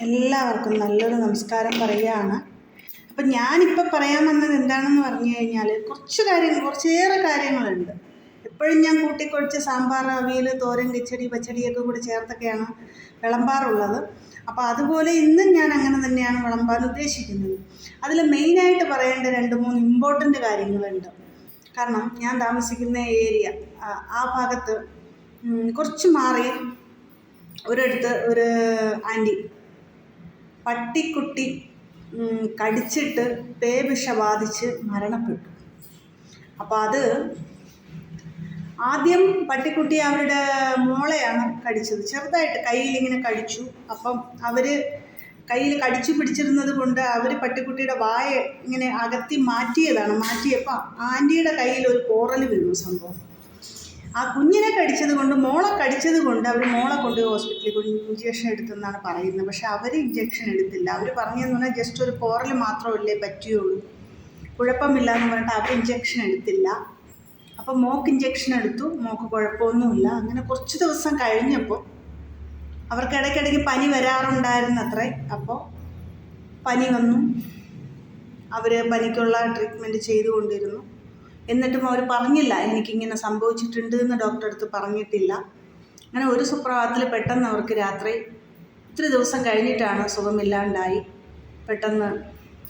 എല്ലാവർക്കും നല്ലൊരു നമസ്കാരം പറയുകയാണ്. അപ്പം ഞാനിപ്പോൾ പറയാൻ വന്നത് എന്താണെന്ന് പറഞ്ഞു കഴിഞ്ഞാൽ കുറച്ച് കാര്യങ്ങൾ കുറച്ചേറെ കാര്യങ്ങളുണ്ട്. എപ്പോഴും ഞാൻ കൂട്ടിക്കൊഴിച്ച് സാമ്പാർ അവിയൽ തോരൻ കിച്ചടി പച്ചടിയൊക്കെ കൂടി ചേർത്തൊക്കെയാണ് വിളമ്പാറുള്ളത്. അപ്പോൾ അതുപോലെ ഇന്നും ഞാൻ അങ്ങനെ തന്നെയാണ് വിളമ്പാൻ ഉദ്ദേശിക്കുന്നത്. അതിൽ മെയിനായിട്ട് പറയേണ്ട രണ്ട് മൂന്ന് ഇമ്പോർട്ടന്റ് കാര്യങ്ങളുണ്ട്. കാരണം ഞാൻ താമസിക്കുന്ന ഏരിയ ആ- ഭാഗത്ത് കുറച്ച് മാറി ഒരിടത്ത് ഒരു ആന്റി പട്ടിക്കുട്ടി കടിച്ചിട്ട് പേവിഷ ബാധിച്ച് മരണപ്പെട്ടു. അപ്പോൾ അത് ആദ്യം പട്ടിക്കുട്ടി അവരുടെ മോളെയാണ് കടിച്ചത്. ചെറുതായിട്ട് കയ്യിൽ ഇങ്ങനെ കടിച്ചു. അപ്പം അവർ കയ്യിൽ കടിച്ചു പിടിച്ചിരുന്നത് കൊണ്ട് അവർ പട്ടിക്കുട്ടിയുടെ വായ ഇങ്ങനെ അകത്തി മാറ്റിയതാണ്. മാറ്റിയപ്പോൾ ആന്റിയുടെ കയ്യിൽ ഒരു കോറൽ വീണു സംഭവം. ആ കുഞ്ഞിനെ കടിച്ചത് കൊണ്ട് മോളെ കടിച്ചത് കൊണ്ട് അവർ മോളെ കൊണ്ട് ഹോസ്പിറ്റലിൽ കൊണ്ട് ഇഞ്ചക്ഷൻ എടുത്തെന്നാണ് പറയുന്നത്. പക്ഷെ അവർ ഇഞ്ചക്ഷൻ എടുത്തില്ല. അവർ പറഞ്ഞതെന്ന് പറഞ്ഞാൽ ജസ്റ്റ് ഒരു കോറൽ മാത്രമല്ലേ പറ്റുകയുള്ളൂ. കുഴപ്പമില്ല എന്ന് പറഞ്ഞിട്ട് അവർ ഇഞ്ചക്ഷൻ എടുത്തില്ല. അപ്പം മോക്ക് ഇഞ്ചക്ഷൻ എടുത്തു. മോക്ക് കുഴപ്പമൊന്നുമില്ല. അങ്ങനെ കുറച്ച് ദിവസം കഴിഞ്ഞപ്പോൾ അവർക്ക് ഇടയ്ക്കിടയ്ക്ക് പനി വരാറുണ്ടായിരുന്നു അത്രേ അപ്പോൾ പനി വന്നു. അവർ പനിക്കുള്ള ട്രീറ്റ്മെന്റ് ചെയ്തുകൊണ്ടിരുന്നു. എന്നിട്ടും അവർ പറഞ്ഞില്ല എനിക്കിങ്ങനെ സംഭവിച്ചിട്ടുണ്ട് എന്ന് ഡോക്ടറെ അടുത്ത് പറഞ്ഞിട്ടില്ല. അങ്ങനെ ഒരു സുപ്രഭാതത്തിൽ പെട്ടെന്ന് അവർക്ക് രാത്രി ഇത്തിരി ദിവസം കഴിഞ്ഞിട്ടാണ് സുഖമില്ലാണ്ടായി. പെട്ടെന്ന്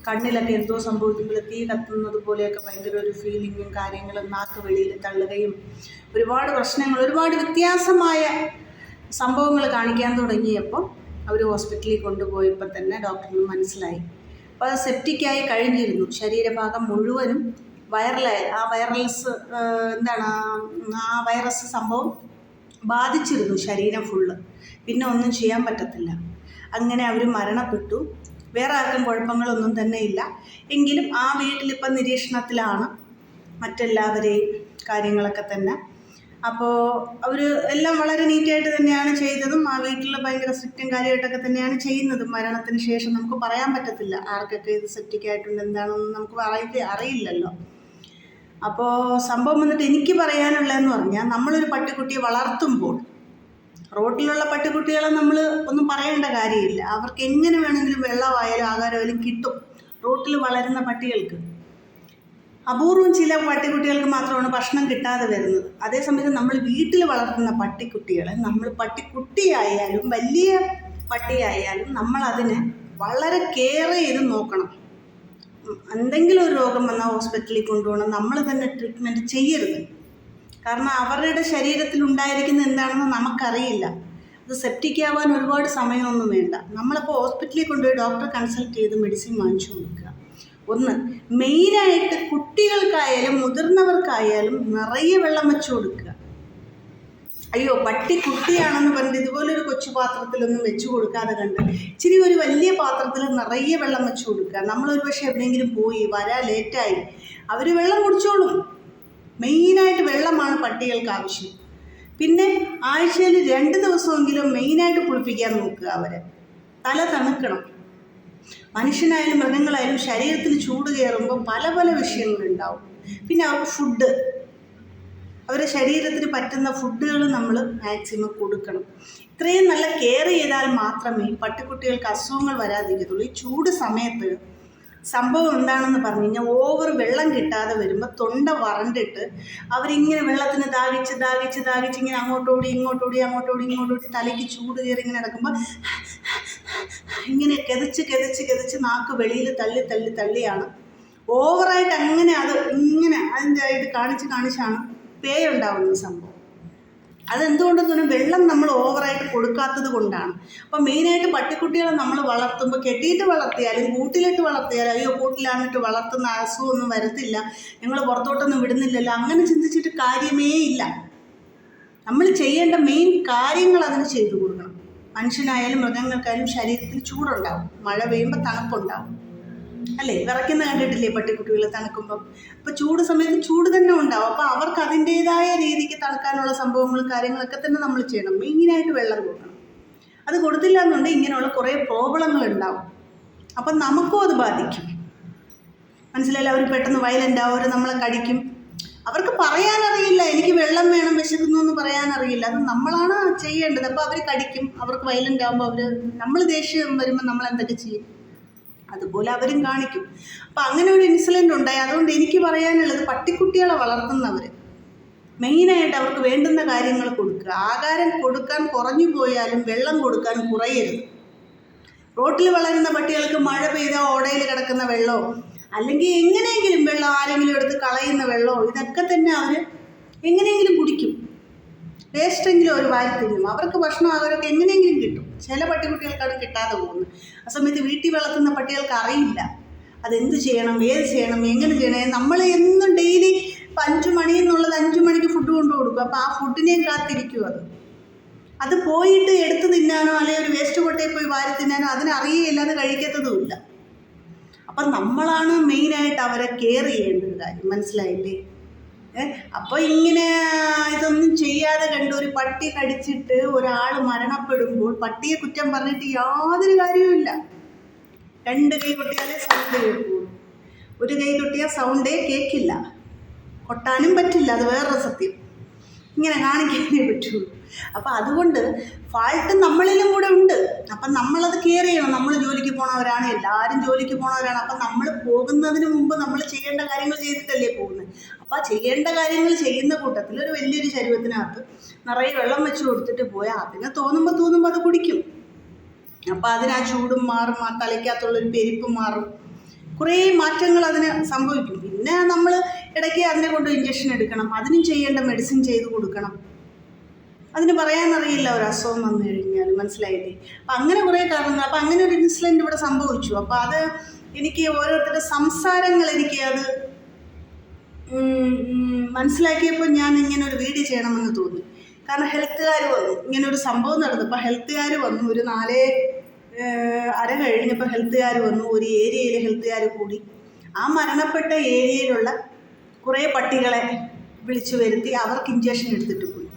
കണ്ണിലൊക്കെ എന്തോ സംഭവിക്കുമ്പോൾ തീ കത്തുന്നത് പോലെയൊക്കെ ഭയങ്കര ഒരു ഫീലിങ്ങും കാര്യങ്ങളും നാക്ക് വെളിയിൽ തള്ളുകയും ഒരുപാട് പ്രശ്നങ്ങൾ ഒരുപാട് വ്യത്യാസമായ സംഭവങ്ങൾ കാണിക്കാൻ തുടങ്ങിയപ്പോൾ അവർ ഹോസ്പിറ്റലിൽ കൊണ്ടുപോയപ്പോൾ തന്നെ ഡോക്ടറിന് മനസ്സിലായി. അപ്പോൾ അത് സെപ്റ്റിക്കായി കഴിഞ്ഞിരുന്നു. ശരീരഭാഗം മുഴുവനും വൈറലായി ആ വൈറൽസ് എന്താണ് ആ- വൈറസ് സംഭവം ബാധിച്ചിരുന്നു ശരീരം ഫുള്ള് പിന്നെ ഒന്നും ചെയ്യാൻ പറ്റത്തില്ല. അങ്ങനെ അവർ മരണപ്പെട്ടു. വേറെ ആർക്കും കുഴപ്പങ്ങളൊന്നും തന്നെ ഇല്ല. എങ്കിലും ആ വീട്ടിലിപ്പം നിരീക്ഷണത്തിലാണ് മറ്റെല്ലാവരെയും കാര്യങ്ങളൊക്കെ തന്നെ. അപ്പോൾ അവർ എല്ലാം വളരെ നീറ്റായിട്ട് തന്നെയാണ് ചെയ്തതും ആ വീട്ടിൽ ഭയങ്കര സ്ട്രിക്റ്റും കാര്യമായിട്ടൊക്കെ തന്നെയാണ് ചെയ്യുന്നതും. മരണത്തിന് ശേഷം നമുക്ക് പറയാൻ പറ്റത്തില്ല ആർക്കൊക്കെ ഇത് സെപ്റ്റിക് ആയിട്ടുണ്ട് എന്താണെന്ന് നമുക്ക് അറിയില്ല അറിയില്ലല്ലോ. അപ്പോൾ സംഭവം വന്നിട്ട് എനിക്ക് പറയാനുള്ളതെന്ന് പറഞ്ഞാൽ നമ്മളൊരു പട്ടിക്കുട്ടിയെ വളർത്തുമ്പോൾ റോട്ടിലുള്ള പട്ടിക്കുട്ടികളെ നമ്മൾ ഒന്നും പറയേണ്ട കാര്യമില്ല. അവർക്ക് എങ്ങനെ വേണമെങ്കിലും വെള്ളമായാലും ആഹാരമായാലും കിട്ടും. റോട്ടിൽ വളരുന്ന പട്ടികൾക്ക്. അപൂർവം ചില പട്ടിക്കുട്ടികൾക്ക് മാത്രമാണ് ഭക്ഷണം കിട്ടാതെ വരുന്നത്. അതേസമയത്ത് നമ്മൾ വീട്ടിൽ വളർത്തുന്ന പട്ടിക്കുട്ടികളെ നമ്മൾ പട്ടിക്കുട്ടിയായാലും വലിയ പട്ടിയായാലും നമ്മളതിനെ വളരെ കെയർ ചെയ്ത് നോക്കണം. എന്തെങ്കിലും ഒരു രോഗം വന്നാൽ ഹോസ്പിറ്റലിൽ കൊണ്ടുപോകണം. നമ്മൾ തന്നെ ട്രീറ്റ്മെന്റ് ചെയ്യരുത്. കാരണം അവരുടെ ശരീരത്തിൽ ഉണ്ടായിരിക്കുന്ന എന്താണെന്ന് നമുക്കറിയില്ല. അത് സെപ്റ്റിക് ആവാൻ ഒരുപാട് സമയമൊന്നും വേണ്ട. നമ്മളിപ്പോൾ ഹോസ്പിറ്റലിൽ കൊണ്ടുപോയി ഡോക്ടറെ കൺസൾട്ട് ചെയ്ത് മെഡിസിൻ വാങ്ങിച്ചു കൊടുക്കുക. ഒന്ന് മെയിനായിട്ട് കുട്ടികൾക്കായാലും മുതിർന്നവർക്കായാലും നിറയെ വെള്ളം വെച്ചു കൊടുക്കുക. അയ്യോ പട്ടി കുട്ടിയാണെന്ന് പറഞ്ഞിട്ട് ഇതുപോലൊരു കൊച്ചു പാത്രത്തിലൊന്നും വെച്ച് കൊടുക്കാതെ കണ്ട് ഇച്ചിരി ഒരു വലിയ പാത്രത്തിൽ നിറയെ വെള്ളം വെച്ച് കൊടുക്കുക. നമ്മളൊരു പക്ഷെ എവിടെയെങ്കിലും പോയി വരാ ലേറ്റായി അവർ വെള്ളം കുടിച്ചോളും. മെയിനായിട്ട് വെള്ളമാണ് പട്ടികൾക്ക് ആവശ്യം. പിന്നെ ആഴ്ചയിൽ രണ്ട് ദിവസമെങ്കിലും മെയിനായിട്ട് കുളിപ്പിക്കാൻ നോക്കുക അവരെ. തല തണുക്കണം. മനുഷ്യനായാലും മൃഗങ്ങളായാലും ശരീരത്തിന് ചൂട് കയറുമ്പോൾ പല പല വിഷയങ്ങളുണ്ടാവും. പിന്നെ അവർക്ക് ഫുഡ് അവരുടെ ശരീരത്തിന് പറ്റുന്ന ഫുഡുകൾ നമ്മൾ മാക്സിമം കൊടുക്കണം. ഇത്രയും നല്ല കെയർ ചെയ്താൽ മാത്രമേ പട്ടിക്കുട്ടികൾക്ക് അസുഖങ്ങൾ വരാതിരിക്കത്തുള്ളൂ. ഈ ചൂട് സമയത്ത് സംഭവം എന്താണെന്ന് പറഞ്ഞു കഴിഞ്ഞാൽ ഓവർ വെള്ളം കിട്ടാതെ വരുമ്പോൾ തൊണ്ട വറണ്ടിട്ട് അവരിങ്ങനെ വെള്ളത്തിന് ദാഹിച്ച് ദാഹിച്ച് ദാഹിച്ച് ഇങ്ങനെ അങ്ങോട്ടോടി ഇങ്ങോട്ടോടി അങ്ങോട്ടോടി ഇങ്ങോട്ടോടി തലയ്ക്ക് ചൂട് കയറി ഇങ്ങനെ നടക്കുമ്പോൾ ഇങ്ങനെ കെതിച്ച് കെതിച്ച് കെതിച്ച് നാക്ക് വെളിയിൽ തള്ളി തള്ളി തള്ളിയാണ്. ഓവറായിട്ട് അങ്ങനെ അത് ഇങ്ങനെ അതിന്റെ ഇത് കാണിച്ച് കാണിച്ചാണ് പേ ഉണ്ടാവുന്ന സംഭവം. അതെന്തുകൊണ്ടെന്ന് പറഞ്ഞാൽ വെള്ളം നമ്മൾ ഓവറായിട്ട് കൊടുക്കാത്തത് കൊണ്ടാണ്. അപ്പം മെയിനായിട്ട് പട്ടിക്കുട്ടികളെ നമ്മൾ വളർത്തുമ്പോൾ കെട്ടിയിട്ട് വളർത്തിയാലും കൂട്ടിലിട്ട് വളർത്തിയാലും അയ്യോ കൂട്ടിലാണിട്ട് വളർത്തുന്ന അസുഖമൊന്നും വരത്തില്ല. ഞങ്ങൾ പുറത്തോട്ടൊന്നും വിടുന്നില്ലല്ലോ. അങ്ങനെ ചിന്തിച്ചിട്ട് കാര്യമേ ഇല്ല. നമ്മൾ ചെയ്യേണ്ട മെയിൻ കാര്യങ്ങൾ അതിന് ചെയ്തു കൊടുക്കണം. മനുഷ്യനായാലും മൃഗങ്ങൾക്കായാലും ശരീരത്തിൽ ചൂടുണ്ടാവും. മഴ പെയ്യുമ്പോൾ തണുപ്പുണ്ടാവും. അല്ലേ? വിറയ്ക്കുന്ന കണ്ടിട്ടില്ലേ പട്ടിക്കുട്ടികൾ തണുക്കുമ്പം? അപ്പോൾ ചൂട് സമയത്ത് ചൂട് തന്നെ ഉണ്ടാവും. അപ്പോൾ അവർക്ക് അതിന്റേതായ രീതിക്ക് തണുക്കാനുള്ള സംഭവങ്ങളും കാര്യങ്ങളൊക്കെ തന്നെ നമ്മൾ ചെയ്യണം. മെയിനായിട്ട് വെള്ളം കൊടുക്കണം. അത് കൊടുത്തില്ല എന്നുണ്ടെങ്കിൽ ഇങ്ങനെയുള്ള കുറേ പ്രോബ്ലങ്ങൾ ഉണ്ടാവും. അപ്പം നമുക്കും അത് ബാധിക്കും. മനസ്സിലായില്ല? അവർ പെട്ടെന്ന് വയലന്റ് ആവും അവർ നമ്മളെ കടിക്കും. അവർക്ക് പറയാനറിയില്ല. എനിക്ക് വെള്ളം വേണം വിശക്കുന്നു എന്ന് പറയാനറിയില്ല. അത് നമ്മളാണ് ചെയ്യേണ്ടത്. അപ്പോൾ അവർ കടിക്കും. അവർക്ക് വയലന്റ് ആകുമ്പോൾ അവർ നമ്മൾ ദേഷ്യം വരുമ്പോൾ നമ്മൾ എന്തൊക്കെ ചെയ്യും? അതുപോലെ അവരും കാണിക്കും. അപ്പം അങ്ങനെ ഒരു ഇൻസിഡന്റ് ഉണ്ടായി. അതുകൊണ്ട് എനിക്ക് പറയാനുള്ളത് പട്ടിക്കുട്ടികളെ വളർത്തുന്നവർ മെയിനായിട്ട് അവർക്ക് വേണ്ടുന്ന കാര്യങ്ങൾ കൊടുക്കുക. ആഹാരം കൊടുക്കാൻ കുറഞ്ഞു പോയാലും വെള്ളം കൊടുക്കാൻ കുറയരുത്. റോട്ടിൽ വളരുന്ന പട്ടികൾക്ക് മഴ പെയ്താൽ ഓടയിൽ കിടക്കുന്ന വെള്ളമോ? അല്ലെങ്കിൽ എങ്ങനെയെങ്കിലും വെള്ളം ആരെങ്കിലും എടുത്ത് കളയുന്ന വെള്ളമോ? ഇതൊക്കെ തന്നെ അവർ എങ്ങനെയെങ്കിലും കുടിക്കും. വേസ്റ്റെങ്കിലും ഒരു വാരി തിന്നും അവർക്ക് ഭക്ഷണം അവരൊക്കെ എങ്ങനെയെങ്കിലും കിട്ടും. ചില പട്ടിക്കുട്ടികൾക്കാണ് കിട്ടാതെ പോകുന്നത് ആ സമയത്ത് വീട്ടിൽ വളർത്തുന്ന പട്ടികൾക്ക് അറിയില്ല. അതെന്ത് ചെയ്യണം? ഏത് ചെയ്യണം? എങ്ങനെ ചെയ്യണം? നമ്മൾ എന്നും ഡെയിലി ഇപ്പം അഞ്ച് മണി എന്നുള്ളത് അഞ്ച് മണിക്ക് ഫുഡ് കൊണ്ടു കൊടുക്കും. അപ്പോൾ ആ ഫുഡിനെയും കാത്തിരിക്കും അത്. അത് പോയിട്ട് എടുത്ത് തിന്നാനോ അല്ലെങ്കിൽ ഒരു വേസ്റ്റ് കൊട്ടയിൽ പോയി വാരി തിന്നാനോ അതിനറിയില്ല അത് കഴിക്കത്തതുമില്ല. അപ്പം നമ്മളാണ് മെയിനായിട്ട് അവരെ കെയർ ചെയ്യേണ്ട ഒരു കാര്യം. മനസ്സിലായില്ലേ? അപ്പോൾ ഇങ്ങനെ ഇതൊന്നും ചെയ്യാതെ കണ്ട്. ഒരു പട്ടി കടിച്ചിട്ട് ഒരാൾ മരണപ്പെടുമ്പോൾ പട്ടിയെ കുറ്റം പറഞ്ഞിട്ട് യാതൊരു കാര്യവുമില്ല രണ്ട് കൈ കൊട്ടിയാലേ സൗണ്ട് കേൾക്കുള്ളൂ ഒരു കൈ കൊട്ടിയാൽ സൗണ്ടേ കേൾക്കില്ല കൊട്ടാനും പറ്റില്ല. അത് വേറൊരു സത്യം. ഇങ്ങനെ കാണിക്കാനേ പറ്റുള്ളൂ. അപ്പം അതുകൊണ്ട് ഫാൾട്ട് നമ്മളിലും കൂടെ ഉണ്ട്. അപ്പം നമ്മളത് കെയർ ചെയ്യണം. നമ്മൾ ജോലിക്ക് പോണവരാണ് എല്ലാവരും ജോലിക്ക് പോണവരാണ്. അപ്പം നമ്മൾ പോകുന്നതിന് മുമ്പ് നമ്മൾ ചെയ്യേണ്ട കാര്യങ്ങൾ ചെയ്തിട്ടല്ലേ പോകുന്നത് അപ്പം ചെയ്യേണ്ട കാര്യങ്ങൾ ചെയ്യുന്ന കൂട്ടത്തിൽ ഒരു വലിയൊരു ശരീരത്തിനകത്ത് നിറയെ വെള്ളം വെച്ച് കൊടുത്തിട്ട് പോയാൽ അതിനെ തോന്നുമ്പോൾ തോന്നുമ്പോൾ അത് കുടിക്കും. അപ്പം അതിന് ആ ചൂടും മാറും ആ തലയ്ക്കകത്തുള്ളൊരു പെരിപ്പ് മാറും. കുറേ മാറ്റങ്ങൾ അതിന് സംഭവിക്കും. പിന്നെ നമ്മൾ ഇടയ്ക്ക് അതിനെ കൊണ്ട് ഇഞ്ചക്ഷൻ എടുക്കണം. അതിനും ചെയ്യേണ്ട മെഡിസിൻ ചെയ്ത് കൊടുക്കണം. അതിന് പറയാനറിയില്ല ഒരു അസുഖം വന്നു കഴിഞ്ഞാൽ മനസ്സിലായില്ലേ? അപ്പം അങ്ങനെ കുറേ കാരണങ്ങൾ. അപ്പം അങ്ങനെ ഒരു ഇൻസിഡന്റ് ഇവിടെ സംഭവിച്ചു. അപ്പോൾ അത് എനിക്ക് ഓരോരുത്തരുടെ സംസാരങ്ങൾ എനിക്ക് അത് മനസ്സിലാക്കിയപ്പോൾ ഞാൻ ഇങ്ങനെ ഒരു വീഡിയോ ചെയ്യണമെന്ന് തോന്നി. കാരണം ഹെൽത്തുകാർ വന്നു. ഇങ്ങനെ ഒരു സംഭവം നടന്നു. അപ്പോൾ ഹെൽത്തുകാർ വന്നു. ഒരു നാലേ അര കഴിഞ്ഞപ്പോൾ ഹെൽത്തുകാർ വന്നു. ഒരു ഏരിയയിൽ ഹെൽത്തുകാർ കൂടി. ആ മരണപ്പെട്ട ഏരിയയിലുള്ള കുറേ പട്ടികളെ വിളിച്ചു വരുത്തി അവർക്ക് ഇഞ്ചക്ഷൻ എടുത്തിട്ട് പോയി.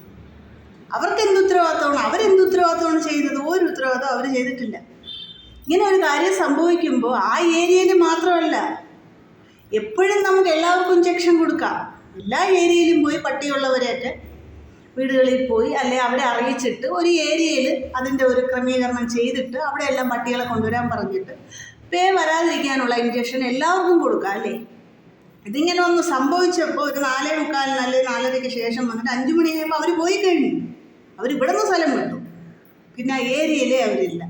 അവർക്ക് എന്ത് ഉത്തരവാദിത്തമാണ്? അവരെന്ത് ഉത്തരവാദിത്തമാണ് ചെയ്തത് ഒരു ഉത്തരവാദിത്തം അവർ ചെയ്തിട്ടില്ല. ഇങ്ങനെ ഒരു കാര്യം സംഭവിക്കുമ്പോൾ ആ ഏരിയയിൽ മാത്രമല്ല എപ്പോഴും നമുക്ക് എല്ലാവർക്കും ഇഞ്ചക്ഷൻ കൊടുക്കാം. എല്ലാ ഏരിയയിലും പോയി പട്ടിയുള്ളവരെയൊക്കെ വീടുകളിൽ പോയി അല്ലെ അവരെ അറിയിച്ചിട്ട് ഒരു ഏരിയയിൽ അതിന്റെ ഒരു ക്രമീകരണം ചെയ്തിട്ട് അവിടെ എല്ലാം പട്ടികളെ കൊണ്ടുവരാൻ പറഞ്ഞിട്ട് പേ വരാതിരിക്കാനുള്ള ഇഞ്ചക്ഷൻ എല്ലാവർക്കും കൊടുക്കാം അല്ലേ? ഇതിങ്ങനെ ഒന്ന് സംഭവിച്ചപ്പോൾ ഒരു നാലേ മുക്കാലിന് അല്ലെങ്കിൽ നാലരയ്ക്ക് ശേഷം വന്നിട്ട് അഞ്ചു മണി കഴിയുമ്പോൾ അവർ പോയി കഴിഞ്ഞു. അവർ ഇവിടെ നിന്ന് സ്ഥലം വിട്ടു. പിന്നെ ആ ഏരിയയിലേ അവരില്ല.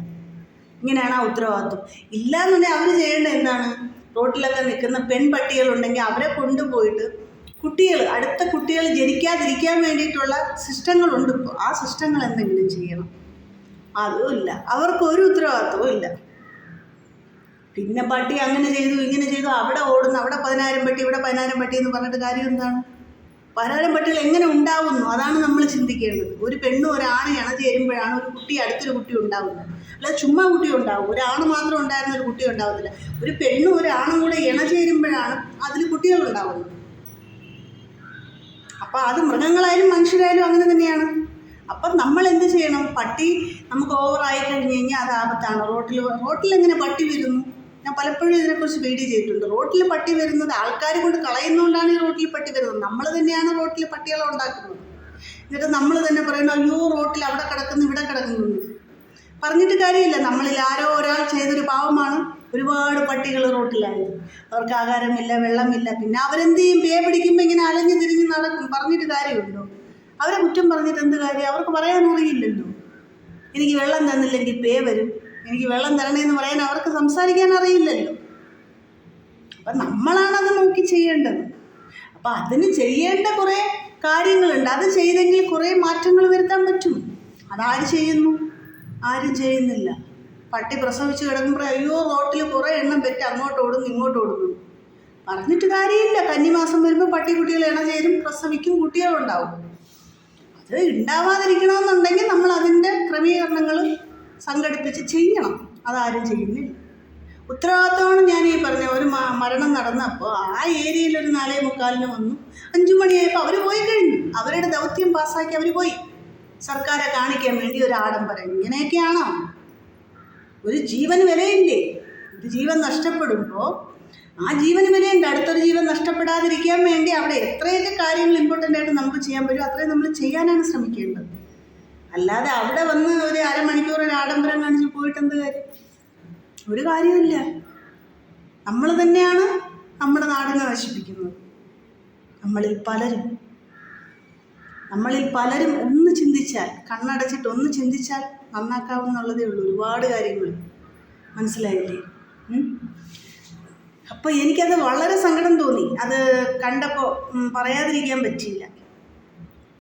ഇങ്ങനെയാണ് ആ ഉത്തരവാദിത്വം. ഇല്ല എന്നുണ്ടെങ്കിൽ അവർ ചെയ്യേണ്ടത് എന്താണ്? റോട്ടിലൊക്കെ നിൽക്കുന്ന പെൺപട്ടികളുണ്ടെങ്കിൽ അവരെ കൊണ്ടുപോയിട്ട് കുട്ടികൾ അടുത്ത കുട്ടികൾ ജനിക്കാതിരിക്കാൻ വേണ്ടിയിട്ടുള്ള സിസ്റ്റങ്ങളുണ്ട് ഇപ്പോൾ ആ സിസ്റ്റങ്ങൾ എന്തെങ്കിലും ചെയ്യണം. അതുമില്ല അവർക്ക് ഒരു ഉത്തരവാദിത്വവും ഇല്ല. പിന്നെ പട്ടി അങ്ങനെ ചെയ്തു ഇങ്ങനെ ചെയ്തു അവിടെ ഓടുന്നു അവിടെ പതിനായിരം പട്ടി ഇവിടെ പതിനായിരം പട്ടി എന്ന് പറഞ്ഞിട്ട് കാര്യം എന്താണ്? പതിനായിരം പട്ടികൾ എങ്ങനെ ഉണ്ടാവുന്നു? അതാണ് നമ്മൾ ചിന്തിക്കേണ്ടത്. ഒരു പെണ്ണും ഒരാണ് ഇണ ചേരുമ്പോഴാണ് ഒരു കുട്ടി അടുത്തൊരു കുട്ടി ഉണ്ടാവുന്നത്. അല്ല ചുമ്മാ കുട്ടി ഉണ്ടാവും. ഒരാണ് മാത്രം ഉണ്ടായിരുന്ന ഒരു കുട്ടി ഉണ്ടാവുന്നില്ല ഒരു പെണ്ണും ഒരാണും കൂടെ ഇണ ചേരുമ്പോഴാണ് അതിൽ കുട്ടികൾ ഉണ്ടാവുന്നത്. അപ്പോൾ അത് മൃഗങ്ങളായാലും മനുഷ്യരായാലും അങ്ങനെ തന്നെയാണ്. അപ്പം നമ്മൾ എന്ത് ചെയ്യണം? പട്ടി നമുക്ക് ഓവറായി കഴിഞ്ഞ് കഴിഞ്ഞാൽ അത് ആപത്താണ്? റോട്ടിൽ റോട്ടിൽ എങ്ങനെ പട്ടി വരുന്നു? ഞാൻ പലപ്പോഴും ഇതിനെക്കുറിച്ച് വീഡിയോ ചെയ്തിട്ടുണ്ട്. റോട്ടിൽ പട്ടി വരുന്നത് ആൾക്കാർ കൊണ്ട് കളയുന്നതുകൊണ്ടാണ് ഈ റോട്ടിൽ പട്ടി വരുന്നത്. നമ്മൾ തന്നെയാണ് റോട്ടിൽ പട്ടികളെ ഉണ്ടാക്കുന്നത്. എന്നിട്ട് നമ്മൾ തന്നെ പറയുന്നു അയ്യോ റോട്ടിൽ അവിടെ കിടക്കുന്നു ഇവിടെ കിടക്കുന്നു. പറഞ്ഞിട്ട് കാര്യമില്ല. നമ്മളിൽ ആരോ ഒരാൾ ചെയ്തൊരു പാവമാണ്. ഒരുപാട് പട്ടികൾ റോട്ടിലായത് അവർക്ക് ആഹാരമില്ല വെള്ളമില്ല. പിന്നെ അവരെന്ത് ചെയ്യും? പേ പിടിക്കുമ്പോൾ ഇങ്ങനെ അലഞ്ഞു തിരിഞ്ഞ് നടക്കും. പറഞ്ഞിട്ട് കാര്യമുണ്ടോ? അവരെ കുറ്റം പറഞ്ഞിട്ട് എന്ത് കാര്യം? അവർക്ക് പറയാൻ അറിയില്ലല്ലോ. എനിക്ക് വെള്ളം തന്നില്ലെങ്കിൽ പേ വരും. എനിക്ക് വെള്ളം തരണേന്ന് പറയാൻ അവർക്ക് സംസാരിക്കാൻ അറിയില്ലല്ലോ. അപ്പം നമ്മളാണത് നോക്കി ചെയ്യേണ്ടത്. അപ്പം അതിന് ചെയ്യേണ്ട കുറേ കാര്യങ്ങളുണ്ട്. അത് ചെയ്തെങ്കിൽ കുറേ മാറ്റങ്ങൾ വരുത്താൻ പറ്റും. അതാര് ചെയ്യുന്നു? ആരും ചെയ്യുന്നില്ല? പട്ടി പ്രസവിച്ച് കിടക്കുമ്പോൾ അയ്യോ റോട്ടിൽ കുറേ എണ്ണം പെറ്റ് അങ്ങോട്ട് ഓടുന്നു ഇങ്ങോട്ട് ഓടുന്നു. പറഞ്ഞിട്ട് കാര്യമില്ല. കന്നിമാസം വരുമ്പോൾ പട്ടി കുട്ടികൾ ഇണ ചേരും പ്രസവിക്കും കുട്ടികളുണ്ടാവും. അത് ഉണ്ടാവാതിരിക്കണമെന്നുണ്ടെങ്കിൽ നമ്മൾ അതിന്റെ ക്രമീകരണങ്ങൾ സംഘടിപ്പിച്ച് ചെയ്യണം. അതാരും ചെയ്യുന്നില്ല. ഉത്തരവാദിത്തമാണ് ഞാൻ ഈ പറഞ്ഞ ഒരു മരണം നടന്നപ്പോൾ ആ ഏരിയയിൽ ഒരു നാലേ മുക്കാലിന് വന്നു. അഞ്ചു മണിയായപ്പോൾ അവർ പോയി കഴിഞ്ഞു. അവരുടെ ദൗത്യം പാസ്സാക്കി അവർ പോയി. സർക്കാരെ കാണിക്കാൻ വേണ്ടി ഒരു ആഡംബരം. ഇങ്ങനെയൊക്കെയാണോ? ഒരു ജീവന് വിലയില്ലേ? ഒരു ജീവൻ നഷ്ടപ്പെടുമ്പോൾ ആ ജീവന് വിലയുണ്ട്. അടുത്തൊരു ജീവൻ നഷ്ടപ്പെടാതിരിക്കാൻ വേണ്ടി അവിടെ എത്രയൊക്കെ കാര്യങ്ങൾ ഇമ്പോർട്ടന്റ് ആയിട്ട് നമുക്ക് ചെയ്യാൻ പറ്റും അത്രയും നമ്മൾ ചെയ്യാനാണ് ശ്രമിക്കേണ്ടത്. അല്ലാതെ അവിടെ വന്ന് ഒരു അരമണിക്കൂർ ഒരു ആഡംബരം കാണിച്ച് പോയിട്ട് എന്ത് കാര്യം? ഒരു കാര്യമില്ല നമ്മൾ തന്നെയാണ് നമ്മുടെ നാടിനെ നശിപ്പിക്കുന്നത്. നമ്മളിൽ പലരും നമ്മളിൽ പലരും ഒന്ന് ചിന്തിച്ചാൽ കണ്ണടച്ചിട്ട് ഒന്ന് ചിന്തിച്ചാൽ നന്നാക്കാവുന്നുള്ളതേ ഉള്ളൂ. ഒരുപാട് കാര്യങ്ങൾ മനസ്സിലായില്ലേ? അപ്പോൾ എനിക്കത് വളരെ സങ്കടം തോന്നി. അത് കണ്ടപ്പോൾ പറയാതിരിക്കാൻ പറ്റിയില്ല.